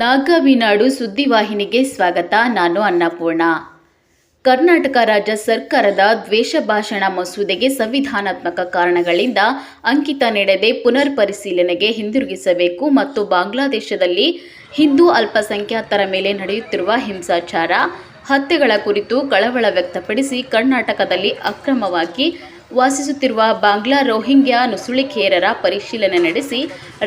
ನಾಗವಿನಾಡು ಸುದ್ದಿವಾಹಿನಿಗೆ ಸ್ವಾಗತ. ನಾನು ಅನ್ನಪೂರ್ಣ. ಕರ್ನಾಟಕ ರಾಜ್ಯ ಸರ್ಕಾರದ ದ್ವೇಷ ಭಾಷಣ ಮಸೂದೆಗೆ ಸಂವಿಧಾನಾತ್ಮಕ ಕಾರಣಗಳಿಂದ ಅಂಕಿತ ನೀಡದೆ ಪುನರ್ ಪರಿಶೀಲನೆಗೆ ಹಿಂದಿರುಗಿಸಬೇಕು ಮತ್ತು ಬಾಂಗ್ಲಾದೇಶದಲ್ಲಿ ಹಿಂದೂ ಅಲ್ಪಸಂಖ್ಯಾತರ ಮೇಲೆ ನಡೆಯುತ್ತಿರುವ ಹಿಂಸಾಚಾರ, ಹತ್ಯೆಗಳ ಕುರಿತು ಕಳವಳ ವ್ಯಕ್ತಪಡಿಸಿ ಕರ್ನಾಟಕದಲ್ಲಿ ಅಕ್ರಮವಾಗಿ ವಾಸಿಸುತ್ತಿರುವ ಬಾಂಗ್ಲಾ ರೋಹಿಂಗ್ಯಾ ನುಸುಳಿಕೇರರ ಪರಿಶೀಲನೆ ನಡೆಸಿ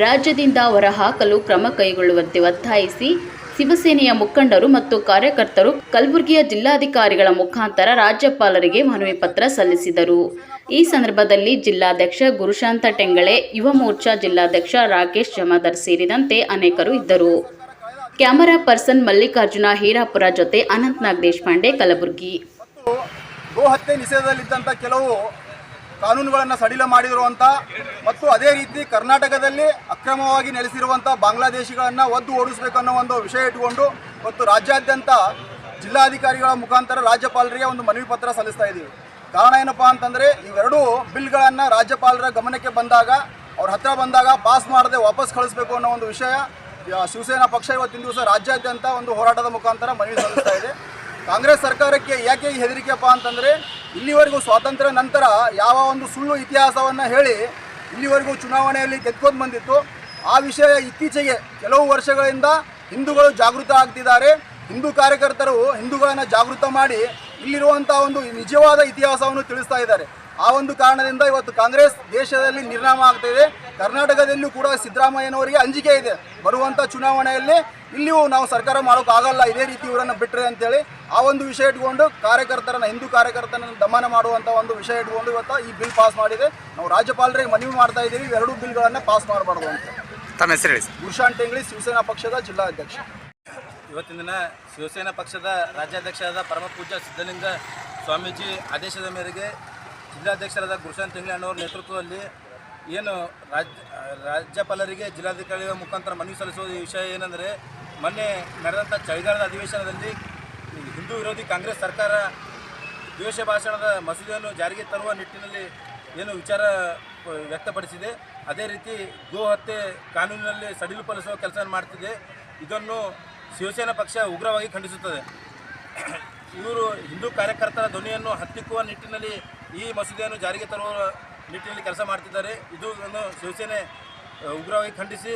ರಾಜ್ಯದಿಂದ ಹೊರಹಾಕಲು ಕ್ರಮ ಕೈಗೊಳ್ಳುವಂತೆ ಒತ್ತಾಯಿಸಿ ಶಿವಸೇನೆಯ ಮುಖಂಡರು ಮತ್ತು ಕಾರ್ಯಕರ್ತರು ಕಲಬುರಗಿಯ ಜಿಲ್ಲಾಧಿಕಾರಿಗಳ ಮುಖಾಂತರ ರಾಜ್ಯಪಾಲರಿಗೆ ಮನವಿ ಪತ್ರ ಸಲ್ಲಿಸಿದರು. ಈ ಸಂದರ್ಭದಲ್ಲಿ ಜಿಲ್ಲಾಧ್ಯಕ್ಷ ಗುರುಶಾಂತ ಟೆಂಗಳೆ, ಯುವ ಮೋರ್ಚಾ ಜಿಲ್ಲಾಧ್ಯಕ್ಷ ರಾಕೇಶ್ ಜಮಾದರ್ ಸೇರಿದಂತೆ ಅನೇಕರು ಇದ್ದರು. ಕ್ಯಾಮರಾ ಪರ್ಸನ್ ಮಲ್ಲಿಕಾರ್ಜುನ ಹೀರಾಪುರ ಜೊತೆ ಅನಂತ್ನಾಗ್ ದೇಶಪಾಂಡೆ, ಕಲಬುರಗಿ. ಗೋಹತ್ಯೆ ನಿಷೇಧದಲ್ಲಿದ್ದಂಥ ಕೆಲವು ಕಾನೂನುಗಳನ್ನು ಸಡಿಲ ಮಾಡಿರುವಂಥ ಮತ್ತು ಅದೇ ರೀತಿ ಕರ್ನಾಟಕದಲ್ಲಿ ಅಕ್ರಮವಾಗಿ ನೆಲೆಸಿರುವಂಥ ಬಾಂಗ್ಲಾದೇಶಿಗಳನ್ನು ಒದ್ದು ಓಡಿಸಬೇಕು ಅನ್ನೋ ಒಂದು ವಿಷಯ ಇಟ್ಟುಕೊಂಡು ಮತ್ತು ರಾಜ್ಯಾದ್ಯಂತ ಜಿಲ್ಲಾಧಿಕಾರಿಗಳ ಮುಖಾಂತರ ರಾಜ್ಯಪಾಲರಿಗೆ ಒಂದು ಮನವಿ ಪತ್ರ ಸಲ್ಲಿಸ್ತಾ ಇದ್ದೀವಿ. ಕಾರಣ ಏನಪ್ಪಾ ಅಂತಂದರೆ ಇವೆರಡೂ ಬಿಲ್ಗಳನ್ನು ರಾಜ್ಯಪಾಲರ ಗಮನಕ್ಕೆ ಬಂದಾಗ, ಅವ್ರ ಹತ್ರ ಬಂದಾಗ ಪಾಸ್ ಮಾಡದೆ ವಾಪಸ್ ಕಳಿಸ್ಬೇಕು ಅನ್ನೋ ಒಂದು ವಿಷಯ ಶಿವಸೇನಾ ಪಕ್ಷ ಇವತ್ತಿನ ದಿವಸ ರಾಜ್ಯಾದ್ಯಂತ ಒಂದು ಹೋರಾಟದ ಮುಖಾಂತರ ಮನವಿ ಸಲ್ಲಿಸ್ತಾ ಇದೆ. ಕಾಂಗ್ರೆಸ್ ಸರ್ಕಾರಕ್ಕೆ ಯಾಕೆ ಈ ಹೆದರಿಕೆಯಪ್ಪ ಅಂತಂದರೆ, ಇಲ್ಲಿವರೆಗೂ ಸ್ವಾತಂತ್ರ್ಯ ನಂತರ ಯಾವ ಒಂದು ಸುಳ್ಳು ಇತಿಹಾಸವನ್ನು ಹೇಳಿ ಇಲ್ಲಿವರೆಗೂ ಚುನಾವಣೆಯಲ್ಲಿ ಗೆದ್ಕೊಂಡು ಬಂದಿತ್ತು. ಆ ವಿಷಯ ಇತ್ತೀಚೆಗೆ ಕೆಲವು ವರ್ಷಗಳಿಂದ ಹಿಂದೂಗಳು ಜಾಗೃತ ಆಗ್ತಿದ್ದಾರೆ. ಹಿಂದೂ ಕಾರ್ಯಕರ್ತರು ಹಿಂದೂಗಳನ್ನು ಜಾಗೃತ ಮಾಡಿ ಇಲ್ಲಿರುವಂಥ ಒಂದು ನಿಜವಾದ ಇತಿಹಾಸವನ್ನು ತಿಳಿಸ್ತಾ ಇದ್ದಾರೆ. ಆ ಒಂದು ಕಾರಣದಿಂದ ಇವತ್ತು ಕಾಂಗ್ರೆಸ್ ದೇಶದಲ್ಲಿ ನಿರ್ನಾಮ ಆಗ್ತಾ ಇದೆ. ಕರ್ನಾಟಕದಲ್ಲೂ ಕೂಡ ಸಿದ್ದರಾಮಯ್ಯನವರಿಗೆ ಅಂಜಿಕೆ ಇದೆ. ಬರುವಂಥ ಚುನಾವಣೆಯಲ್ಲಿ ಇಲ್ಲಿಯೂ ನಾವು ಸರ್ಕಾರ ಮಾಡೋಕ್ಕಾಗಲ್ಲ ಇದೇ ರೀತಿ ಇವರನ್ನು ಬಿಟ್ಟರೆ ಅಂತೇಳಿ ಆ ಒಂದು ವಿಷಯ ಇಟ್ಕೊಂಡು ಕಾರ್ಯಕರ್ತರನ್ನ ಹಿಂದೂ ಕಾರ್ಯಕರ್ತರನ್ನ ದಮನ ಮಾಡುವಂಥ ಒಂದು ವಿಷಯ ಇಟ್ಕೊಂಡು ಇವತ್ತು ಈ ಬಿಲ್ ಪಾಸ್ ಮಾಡಿದೆ. ನಾವು ರಾಜ್ಯಪಾಲರಿಗೆ ಮನವಿ ಮಾಡ್ತಾ ಇದ್ದೀವಿ. ಇವೆರಡೂ ಬಿಲ್ಗಳನ್ನು ಪಾಸ್ ಮಾಡಬಾರ್ದು ಅಂತ. ತಮ್ಮ ಹೆಸರು ಹೇಳಿ ಗುರುಶಾಂತ್ ಟೆಂಗ್ಲಿ ಶಿವಸೇನಾ ಪಕ್ಷದ ಜಿಲ್ಲಾಧ್ಯಕ್ಷ. ಇವತ್ತಿನ ದಿನ ಶಿವಸೇನಾ ಪಕ್ಷದ ರಾಜ್ಯಾಧ್ಯಕ್ಷರಾದ ಪರಮಪೂಜ್ಯ ಸಿದ್ದಲಿಂಗ ಸ್ವಾಮೀಜಿ ಆದೇಶದ ಮೇರೆಗೆ ಜಿಲ್ಲಾಧ್ಯಕ್ಷರಾದ ಗುರುಶಾಂತ್ ತಿಂಗ್ಳಿ ಅಣ್ಣವ್ರ ನೇತೃತ್ವದಲ್ಲಿ ಏನು ರಾಜ್ಯ ರಾಜ್ಯಪಾಲರಿಗೆ ಜಿಲ್ಲಾಧಿಕಾರಿಗಳ ಮುಖಾಂತರ ಮನವಿ ಸಲ್ಲಿಸುವ ವಿಷಯ ಏನಂದರೆ, ಮೊನ್ನೆ ನಡೆದಂಥ ಚಳಿಗಾಲದ ಅಧಿವೇಶನದಲ್ಲಿ ಹಿಂದೂ ವಿರೋಧಿ ಕಾಂಗ್ರೆಸ್ ಸರ್ಕಾರ ದ್ವೇಷ ಭಾಷಣದ ಮಸೂದೆಯನ್ನು ಜಾರಿಗೆ ತರುವ ನಿಟ್ಟಿನಲ್ಲಿ ಏನು ವಿಚಾರ ವ್ಯಕ್ತಪಡಿಸಿದೆ. ಅದೇ ರೀತಿ ಗೋ ಹತ್ಯೆ ಕಾನೂನಿನಲ್ಲಿ ಸಡಿಲುಪಡಿಸುವ ಕೆಲಸ ಮಾಡ್ತಿದೆ. ಇದನ್ನು ಶಿವಸೇನಾ ಪಕ್ಷ ಉಗ್ರವಾಗಿ ಖಂಡಿಸುತ್ತದೆ. ಇವರು ಹಿಂದೂ ಕಾರ್ಯಕರ್ತರ ಧ್ವನಿಯನ್ನು ಹತ್ತಿಕ್ಕುವ ನಿಟ್ಟಿನಲ್ಲಿ ಈ ಮಸೂದೆಯನ್ನು ಜಾರಿಗೆ ತರುವ ನಿಟ್ಟಿನಲ್ಲಿ ಕೆಲಸ ಮಾಡ್ತಿದ್ದಾರೆ. ಇದು ಶಿವಸೇನೆ ಉಗ್ರವಾಗಿ ಖಂಡಿಸಿ,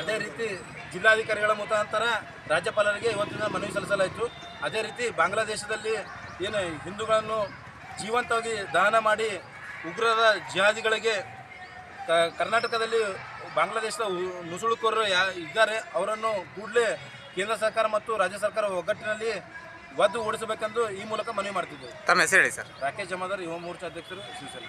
ಅದೇ ರೀತಿ ಜಿಲ್ಲಾಧಿಕಾರಿಗಳ ಮುಖಾಂತರ ರಾಜ್ಯಪಾಲರಿಗೆ ಇವತ್ತಿನ ಮನವಿ ಸಲ್ಲಿಸಲಾಯಿತು. ಅದೇ ರೀತಿ ಬಾಂಗ್ಲಾದೇಶದಲ್ಲಿ ಏನು ಹಿಂದೂಗಳನ್ನು ಜೀವಂತವಾಗಿ ದಾನ ಮಾಡಿ ಉಗ್ರರ ಜಿಹಾದಿಗಳಿಗೆ ಕರ್ನಾಟಕದಲ್ಲಿ ಬಾಂಗ್ಲಾದೇಶದ ನುಸುಳುಕೋರರು ಯಾ, ಇದ್ದಾರೆ. ಅವರನ್ನು ಕೂಡಲೇ ಕೇಂದ್ರ ಸರ್ಕಾರ ಮತ್ತು ರಾಜ್ಯ ಸರ್ಕಾರ ಒಗ್ಗಟ್ಟಿನಲ್ಲಿ ಒದ್ದು ಓಡಿಸಬೇಕೆಂದು ಈ ಮೂಲಕ ಮನವಿ ಮಾಡ್ತಿದ್ದೇವೆ ತಮ್ಮ ಹೆಸರು ಹೇಳಿ ಸರ್. ರಾಕೇಶ್ ಜಮಾದಾರ್ ಯುವ ಮೋರ್ಚಾ ಅಧ್ಯಕ್ಷರು ಶಿವಸೇನೆ